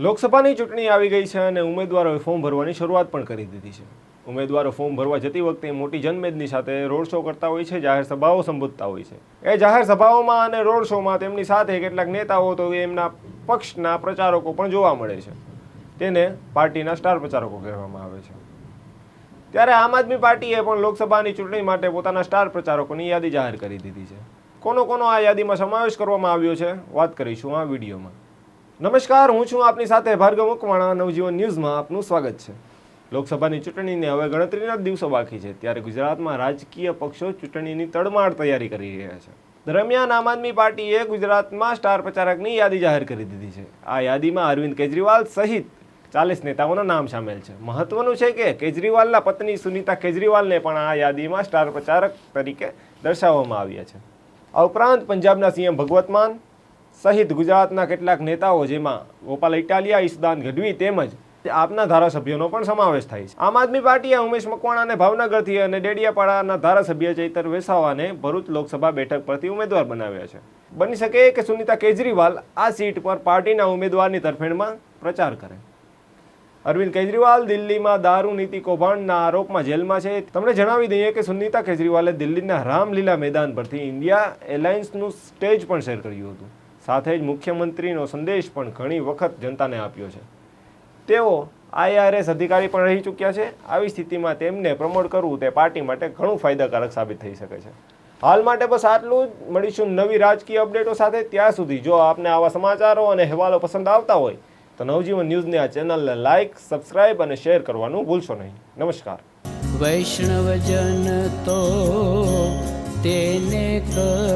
લોકસભાની ચૂંટણી આવી ગઈ છે અને ઉમેદવારોએ ફોર્મ ભરવાની શરૂઆત પણ કરી દીધી છે. ઉમેદવારો ફોર્મ ભરવા જતી વખતે મોટી જનમેદની સાથે રોડ શો કરતા હોય છે, જાહેર સભાઓ સંબોધતા હોય છે. એ જાહેર સભાઓમાં અને રોડ શોમાં તેમની સાથે કેટલાક નેતાઓ તો એમના પક્ષના પ્રચારકો પણ જોવા મળે છે. તેને પાર્ટીના સ્ટાર પ્રચારકો કહેવામાં આવે છે. ત્યારે આમ આદમી પાર્ટીએ પણ લોકસભાની ચૂંટણી માટે પોતાના સ્ટાર પ્રચારકોની યાદી જાહેર કરી દીધી છે. કોનો કોનો આ યાદીમાં સમાવેશ કરવામાં આવ્યો છે, વાત કરીશું આ વિડીયોમાં. નમસ્કાર, હું છું આપની સાથે ભાર્ગવ મકવાણા. નવજીવન ન્યૂઝમાં આપનું સ્વાગત છે. લોકસભાની ચૂંટણીને હવે ગણતરીના જ દિવસો બાકી છે, ત્યારે ગુજરાતમાં રાજકીય પક્ષો ચૂંટણીની તડમાર તૈયારી કરી રહ્યા છે. દરમિયાન આમ આદમી પાર્ટીએ ગુજરાતમાં સ્ટાર પ્રચારકની યાદી જાહેર કરી દીધી છે. આ યાદીમાં અરવિંદ કેજરીવાલ સહિત ચાલીસ નેતાઓના નામ સામેલ છે. મહત્વનું છે કે કેજરીવાલના પત્ની સુનીતા કેજરીવાલને પણ આ યાદીમાં સ્ટાર પ્રચારક તરીકે દર્શાવવામાં આવ્યા છે. આ ઉપરાંત પંજાબના સીએમ ભગવત માન સહિત ગુજરાતના કેટલાક નેતાઓ જેમાં ગોપાલ ઇટાલિયા ઈસદાન ગઢવી તેમજ આપના ધારાસભ્યોનો પણ સમાવેશ થાય છે. આમ આદમી પાર્ટીએ ઉમેશ મકવાણાને ભાવનગરથી અને ડેડિયાપાડાના ધારાસભ્ય ચૈતર વેસાવાને ભરૂચ લોકસભા બેઠક પરથી ઉમેદવાર બનાવ્યા છે. બની શકે કે સુનીતા કેજરીવાલ આ સીટ પર પાર્ટીના ઉમેદવારની તરફેણમાં પ્રચાર કરે. અરવિંદ કેજરીવાલ દિલ્હીમાં દારૂ નીતિ કૌભાંડના આરોપમાં જેલમાં છે. તમને જણાવી દઈએ કે સુનિતા કેજરીવાલે દિલ્હીના રામલીલા મેદાન પરથી ઇન્ડિયા એલાયન્સનું સ્ટેજ પણ શેર કર્યું હતું. સાથે જ મુખ્યમંત્રીનો સંદેશ પણ ઘણી વખત જનતાને આપ્યો છે. તેઓ આઈઆરએસ અધિકારી પણ રહી ચૂક્યા છે. આવી સ્થિતિમાં તેમને પ્રમોટ કરવું તે પાર્ટી માટે ઘણું ફાયદાકારક સાબિત થઈ શકે છે. હાલ માટે બસ આટલું જ. મળીશું નવી રાજકીય અપડેટો સાથે. ત્યાં સુધી જો આપને આવા સમાચારો અને અહેવાલો પસંદ આવતા હોય, તો નવજીવન ન્યૂઝની આ ચેનલને લાઇક સબસ્ક્રાઇબ અને શેર કરવાનું ભૂલશો નહીં. નમસ્કાર. વૈષ્ણવજન તો તેને કહીએ